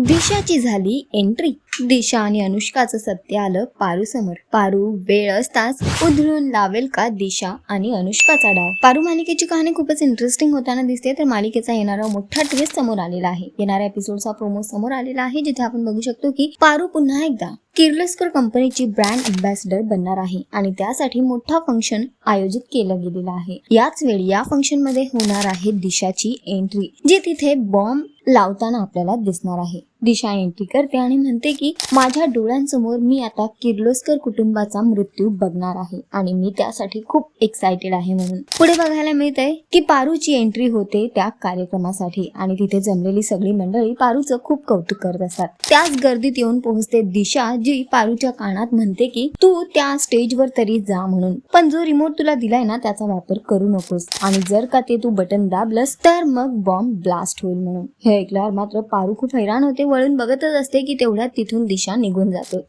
दिशाची झाली एंट्री दिशा आणि अनुष्काचं सत्य आलं पारू समोर पारू वेळ असताच उधळून लावेल का दिशा आणि अनुष्काचा डाव? पारू मालिकेची कहाणी खूपच इंटरेस्टिंग होताना दिसते तर मालिकेचा येणारा मोठा ट्विस्ट समोर आलेला आहे. येणाऱ्या एपिसोडचा प्रोमो समोर आलेला आहे जिथे आपण बघू शकतो की पारू पुन्हा एकदा किर्लोस्कर कंपनीची ब्रँड अम्बॅसिडर बनणार आहे आणि त्यासाठी मोठा फंक्शन आयोजित केलं गेलेलं आहे. याच वेळी या फंक्शनमध्ये होणार आहे दिशाची एंट्री जी तिथे बॉम्ब लावताना आपल्याला दिसणार आहे. दिशा एंट्री करते आणि म्हणते की माझ्या डोळ्यांसमोर मी आता किर्लोस्कर कुटुंबाचा मृत्यू बघणार आहे आणि मी त्यासाठी खूप एक्साइटेड आहे म्हणून. पुढे बघायला मिळतंय की पारूची एंट्री होते त्या कार्यक्रमासाठी आणि तिथे जमलेली सगळी मंडळी पारूचं खूप कौतुक करत असतात. त्याच गर्दीत येऊन पोहोचते दिशा जी पारूच्या कानात म्हणते की तू त्या स्टेजवर तरी जा म्हणून. पण जो रिमोट तुला दिलाय ना त्याचा वापर करू नकोस. आणि जर का ते तू बटन दाबलंस तर मग बॉम्ब ब्लास्ट होईल म्हणून. हे ऐकल्यावर मात्र पारू खूप हैराण होते वळून बघतच असते की तेवढ्यात तिथून दिशा निघून जातो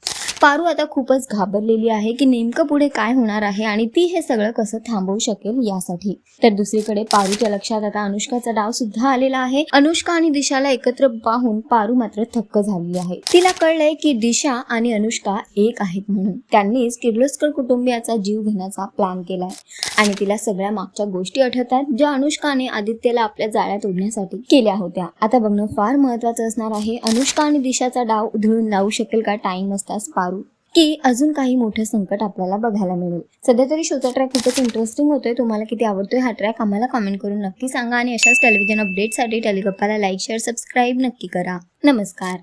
पारू आता खूपच घाबरलेली आहे की नेमकं पुढे काय होणार आहे आणि ती हे सगळं कसं थांबवू शकेल यासाठी. तर दुसरीकडे पारूच्या लक्षात आता अनुष्काचा डाव सुद्धा आलेला आहे. अनुष्का आणि दिशाला एकत्र पाहून पारू मात्र थक्क झालेली आहे. तिला कळलंय की दिशा आणि अनुष्का एक आहेत म्हणून. त्यांनीच किर्लोस्कर कुटुंबियाचा जीव घेण्याचा प्लॅन केलाय. आणि तिला सगळ्या मागच्या गोष्टी आठवतात ज्या अनुष्काने आदित्यला आपल्या जाळ्यात ओढण्यासाठी केल्या होत्या. आता बघणं फार महत्वाचं असणार आहे. अनुष्का आणि दिशाचा डाव उधळून लावू शकेल का? टाइम असताच पारू की अजून काही मोठं संकट आपल्याला बघायला मिळेल. सध्या तरी शोचा ट्रॅक खूपच इंटरेस्टिंग होतोय. तुम्हाला किती आवडतोय हा ट्रॅक आम्हाला कमेंट करून नक्की सांगा आणि अशाच टेलिव्हिजन अपडेटसाठी टेलिगप्पाला लाईक शेअर सबस्क्राईब नक्की करा. नमस्कार.